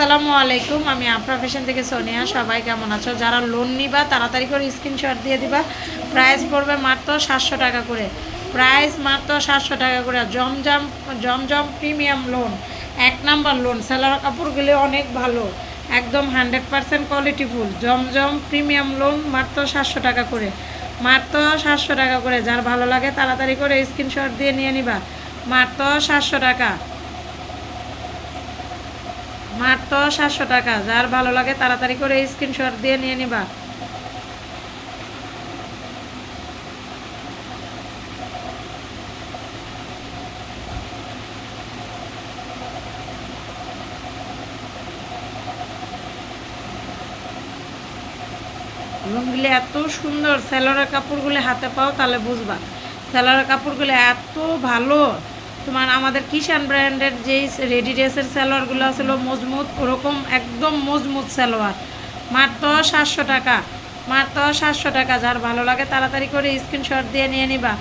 আসসালামু আলাইকুম, আমি আফরা ফ্যাশন থেকে সোনিয়া। সবাই কেমন আছো? যারা লোন নিবা, তাড়াতাড়ি করে স্ক্রিনশট দিয়ে দিবা। প্রাইস পড়বে মাত্র সাতশো টাকা করে। প্রাইস মাত্র সাতশো টাকা করে। জমজম জমজম প্রিমিয়াম লোন এক নাম্বার লোন সেলার কাপড়গুলি অনেক ভালো। একদম হান্ড্রেড পারসেন্ট কোয়ালিটিফুল জমজম প্রিমিয়াম লোন মাত্র সাতশো টাকা করে। মাত্র সাতশো টাকা করে। যার ভালো লাগে, তাড়াতাড়ি করে স্ক্রিনশট দিয়ে নিয়ে নিবা। মাত্র সাতশো টাকা। মাত্র সাতশো টাকা। যার ভালো লাগে তাড়াতাড়ি করে স্ক্রিনশট দিয়ে নিয়ে নিবা। লুঙ্গিগুলি এত সুন্দর। সেলোরের কাপড়গুলি হাতে পাও তাহলে বুঝবা। সেলোরের কাপড়গুলি এত ভালো। তোমার আমাদের কিষান ব্র্যান্ডের যেই রেডি ড্রেসের সালোয়ারগুলো ছিল মজবুত, ওরকম একদম মজবুত সালোয়ার। মাত্র সাতশো টাকা, মাত্র সাতশো টাকা। যার ভালো লাগে তাড়াতাড়ি করে স্ক্রিনশট দিয়ে নিয়ে নিবা।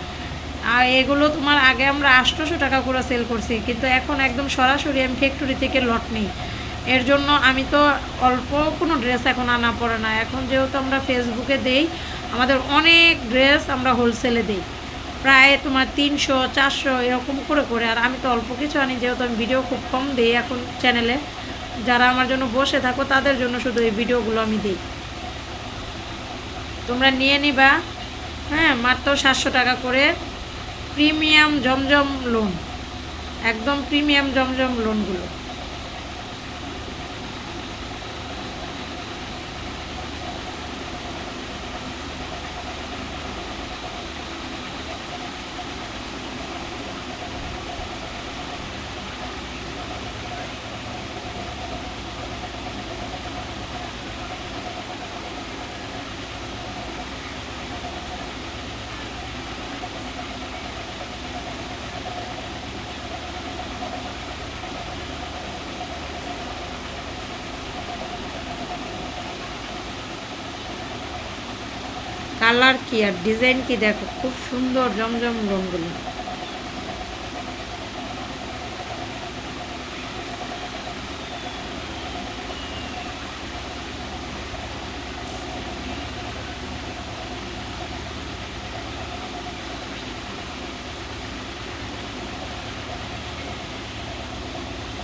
আর এগুলো তোমার আগে আমরা আটশোশো টাকা করে সেল করছি, কিন্তু এখন একদম সরাসরি আমি ফ্যাক্টরি থেকে লট নিই। এর জন্য আমি তো অল্প কোনো ড্রেস এখন আনা পড়ে না। এখন যেহেতু আমরা ফেসবুকে দেই, আমাদের অনেক ড্রেস আমরা হোলসেলে দিই। প্রায় তোমার তিনশো, চারশো, এরকম করে করে। আর আমি তো অল্প কিছু আনি, যেহেতু আমি ভিডিও খুব কম দিই এখন চ্যানেলে যারা আমার জন্য বসে থাকো, তাদের জন্য শুধু এই ভিডিওগুলো আমি দিই। তোমরা নিয়ে নিবা হ্যাঁ মাত্র সাতশো টাকা করে প্রিমিয়াম জমজম লোন একদম প্রিমিয়াম জমজম লোনগুলো কালার কি আর ডিজাইন কি দেখো, খুব সুন্দর জমজম রঙগুলো।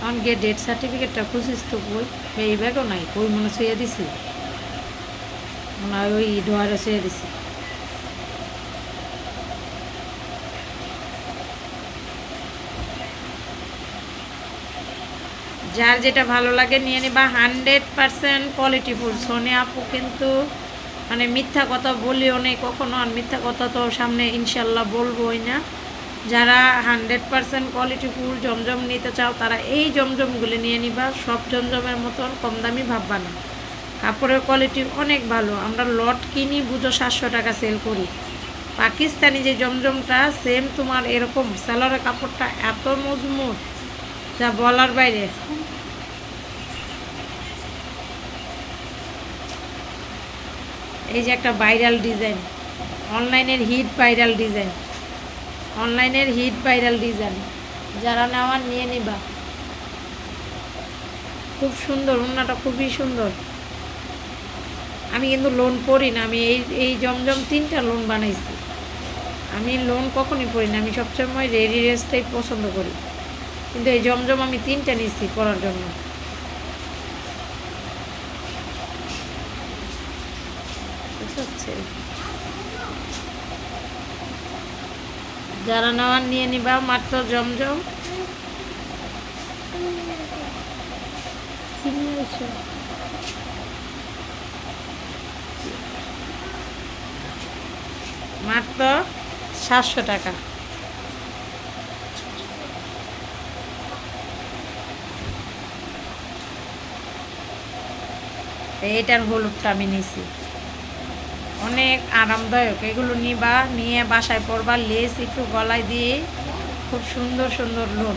এখন গিয়ে ডেথ সার্টিফিকেটটা খুঁজিস তো বই এই ব্যাগও নাই, বই মনে ছুঁয়ে দিছি। মনে হয় ওই ডোয়ারে দিছি। যার যেটা ভালো লাগে নিয়ে নিবা, হান্ড্রেড পারসেন্ট কোয়ালিটিফুল সোনে আপু কিন্তু মানে মিথ্যা কথা বলিও নেই কখনো, আর মিথ্যা কথা তো সামনে ইনশাল্লাহ বলবোই না। যারা হান্ড্রেড পারসেন্ট কোয়ালিটিফুল জমজম নিতে চাও, তারা এই জমজমগুলি নিয়ে নিবা। সব জমজমের মতন কম দামি ভাববা না। কাপড়ের কোয়ালিটি অনেক ভালো। আমরা লট কিনি, বুঝো সাতশো টাকা সেল করি। পাকিস্তানি যে জমজমটা সেম তোমার এরকম। সালোয়ারের কাপড়টা এত মজবুত, যা বলার বাইরে। এই যে একটা ভাইরাল ডিজাইন অনলাইনের হিট ভাইরাল ডিজাইন অনলাইনের হিট ভাইরাল ডিজাইন যারা নেওয়ার, নিয়ে নিবা। খুব সুন্দর ওনাটা খুবই সুন্দর। আমি কিন্তু লোন পড়ি না, আমি এই এই জমজম তিনটা লোন বানাইছি। আমি লোন কখনই পড়ি না, আমি সবসময় রেডি রেসটাই পছন্দ করি। কিন্তু এই জমজম আমি তিনটা নিচ্ছি করার জন্য। যারা নেওয়ার নিয়ে নিবা, মাত্র জমজম। কি নিয়ে এসো? মাত্র সাতশো টাকা। এইটার হলুদটা আমি নিছি। অনেক আরামদায়ক। এগুলো নিবা, নিয়ে বাসায় পরবা, লেস একটু গলায় দিয়ে, খুব সুন্দর সুন্দর লোন